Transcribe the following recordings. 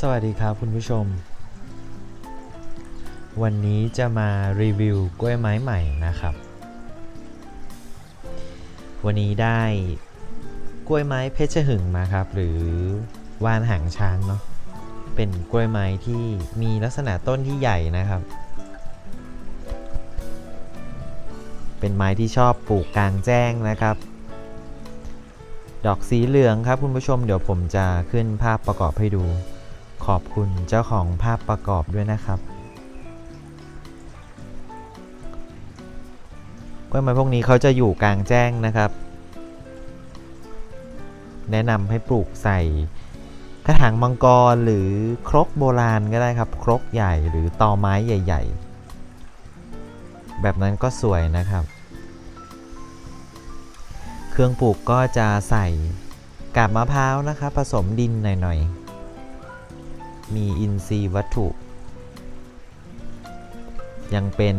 สวัสดีครับคุณผู้ชม วันนี้จะมารีวิวกล้วยไม้ใหม่นะครับ วันนี้ได้กล้วยไม้เพชรหึงมาครับ หรือว่านหางช้างเนาะเป็นกล้วยไม้ที่มีลักษณะต้นที่ใหญ่นะครับ เป็นไม้ที่ชอบปลูกกลางแจ้งนะครับ ดอกสีเหลืองครับคุณผู้ชมเดี๋ยวผมจะขึ้นภาพประกอบให้ดู ขอบคุณเจ้าของภาพประกอบด้วยนะครับ กล้วยไม้พวกนี้เขาจะอยู่กลางแจ้งนะครับ แนะนำให้ปลูกใส่กระถางมังกรหรือครกโบราณก็ได้ครับ ครกใหญ่หรือตอไม้ใหญ่ ๆ แบบนั้นก็สวยนะครับ เครื่องปลูกก็จะใส่กาบมะพร้าวนะครับ ผสมดินหน่อยๆ มีอินทรีย์วัตถุ ยังเป็น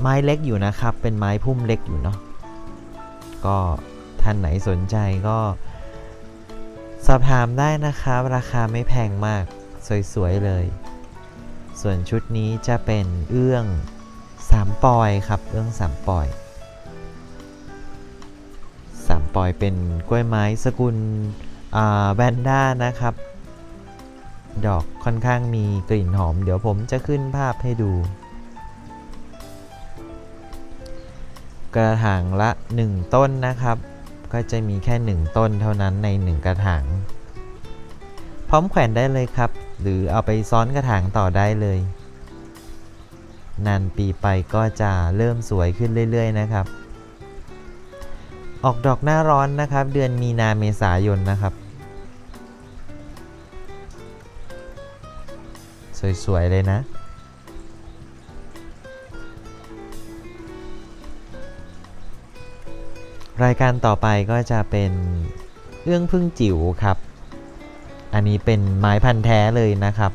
ไม้เล็กอยู่นะครับ เป็นไม้พุ่มเล็กอยู่เนาะก็ท่านไหนสนใจก็สอบถามได้นะครับ ราคาไม่แพงมาก สวย ๆ เลย ส่วนชุดนี้จะเป็นเอื้องสามปอยครับ เอื้องสามปอยสามปอยเป็นกล้วยไม้สกุลแวนด้านะครับ ดอกค่อนข้างมีกลิ่นหอม เดี๋ยวผมจะขึ้นภาพให้ดู กระถางละ 1 ต้นนะครับ ก็จะมีแค่ 1 ต้นเท่านั้นใน 1 กระถาง พร้อมแขวนได้เลยครับ หรือเอาไปซ้อนกระถางต่อได้เลย นานปีไปก็จะเริ่มสวยขึ้นเรื่อย ๆ นะครับ ออกดอกหน้าร้อนนะครับ เดือนมีนาเมษายนนะครับ สวย ๆ เลยนะ รายการต่อไปก็จะเป็นเรื่องพึ่งจิ๋วครับ อันนี้เป็นไม้พันธุ์แท้เลยนะครับ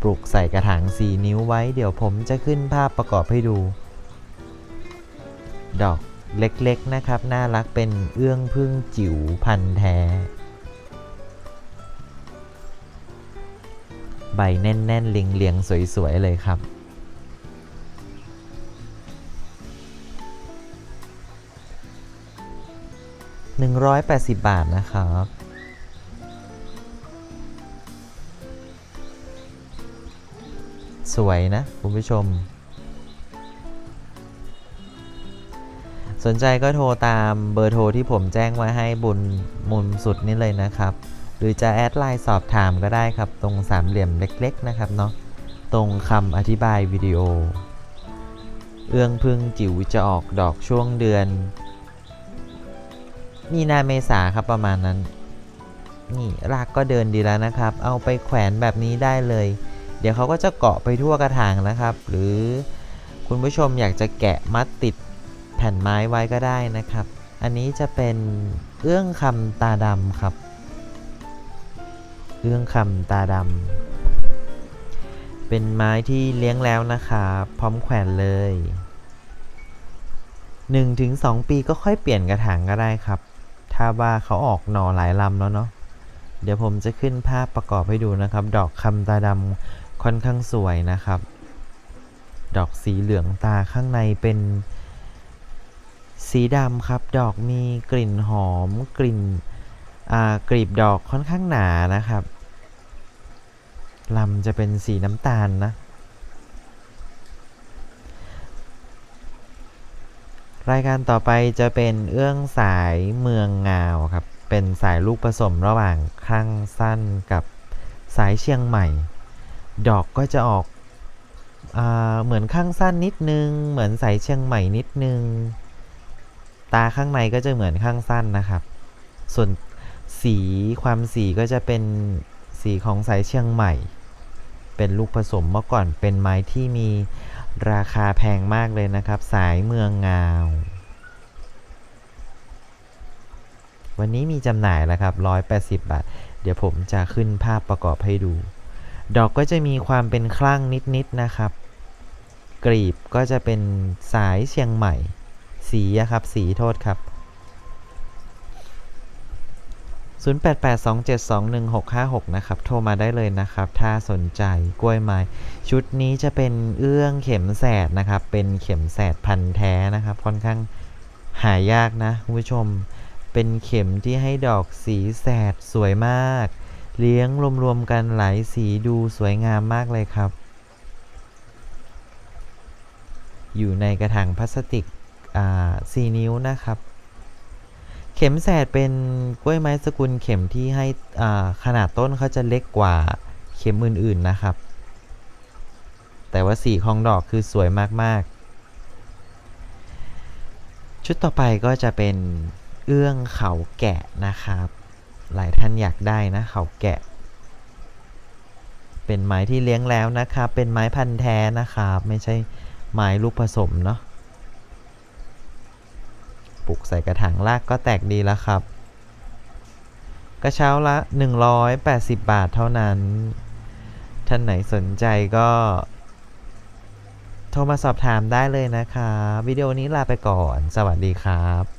ปลูกใส่กระถางสีนิ้วไว้ เดี๋ยวผมจะขึ้นภาพประกอบให้ดู ดอกเล็ก ๆ นะครับ น่ารักเป็นเอื้องพึ่งจิ๋วพันธุ์แท้ ใบแน่นๆเรียงๆสวยๆเลยครับ180บบาทนะครับสวยนะคุณผู้ชม สนใจก็โทรตามเบอร์โทรที่ผมแจ้งไว้ให้บนมุมสุดนี่เลยนะครับ หรือจะแอดไลน์สอบถามก็ได้ครับ ตรงสามเหลี่ยมเล็กๆนะครับเนาะตรงคำอธิบายวิดีโอ เอื้องพึ่งจิ๋วจะออกดอกช่วงเดือน มีนาเมษาครับประมาณนั้น นี่รากก็เดินดีแล้วนะครับ เอาไปแขวนแบบนี้ได้เลย เดี๋ยวเขาก็จะเกาะไปทั่วกระถางนะครับ หรือคุณผู้ชมอยากจะแกะมัดติดแผ่นไม้ไว้ก็ได้นะครับ อันนี้จะเป็นเอื้องคำตาดำครับ เอื้องคำตาดำ เป็นไม้ที่เลี้ยงแล้วนะครับพร้อมแขวนเลย 1-2 ปีก็ค่อยเปลี่ยนกระถางก็ได้ครับ ถ้าว่าเขาออกหน่อหลายลำแล้วเนาะ เดี๋ยวผมจะขึ้นภาพประกอบให้ดูนะครับ ดอกคำตาดำค่อนข้างสวยนะครับ ดอกสีเหลืองตาข้างในเป็นสีดำครับ ดอกมีกลิ่นหอมกลิ่น กลีบดอกค่อนข้างหนานะครับลำจะเป็นสีน้ำตาลนะ รายการต่อไปจะเป็นเอื้องสายเมืองงาวครับ เป็นสายลูกผสมระหว่างข้างสั้นกับสายเชียงใหม่ ดอกก็จะออกอเหมือนข้างสั้นนิดนึง เหมือนสายเชียงใหม่นิดนึง ตาข้างในก็จะเหมือนข้างสั้นนะครับ ส่วน สีความสีก็จะเป็นสีของสายเชียงใหม่ เป็นลูกผสมเมื่อก่อนเป็นไม้ที่มีราคาแพงมากเลยนะครับ สายเมืองงาว วันนี้มีจำหน่ายแล้วครับ180 บาท เดี๋ยวผมจะขึ้นภาพประกอบให้ดู ดอกก็จะมีความเป็นคลั่งนิดๆนะครับกลีบก็จะเป็นสายเชียงใหม่ สีครับ สีโทษครับ 0882721656 นะครับ โทรมาได้เลยนะครับ ถ้าสนใจกล้วยไม้ ชุดนี้จะเป็นเอื้องเข็มแสดนะครับ เป็นเข็มแสดพันแท้นะครับ ค่อนข้างหายากนะคุณผู้ชม เป็นเข็มที่ให้ดอกสีแสดสวยมาก เลี้ยงรวมๆกันหลายสีดูสวยงามมากเลยครับ อยู่ในกระถางพลาสติกอ่า4นิ้วนะครับ เข็มแสดเป็นกล้วยไม้สกุลเข็มที่ให้อ่าขนาดต้นเขาจะเล็กกว่าเข็มอื่นๆนะครับ แต่ว่าสีของดอกคือสวยมากๆ ชุดต่อไปก็จะเป็นเอื้องเขาแกะนะครับ หลายท่านอยากได้นะเขาแกะ เป็นไม้ที่เลี้ยงแล้วนะครับ เป็นไม้พันธุ์แท้นะครับ ไม่ใช่ไม้ลูกผสมเนาะ ปลูกใส่กระถางรากก็แตกดีแล้วครับ กระเช้าละ 180 บาทเท่านั้น ท่านไหนสนใจก็ โทรมาสอบถามได้เลยนะคะ วิดีโอนี้ลาไปก่อน สวัสดีครับ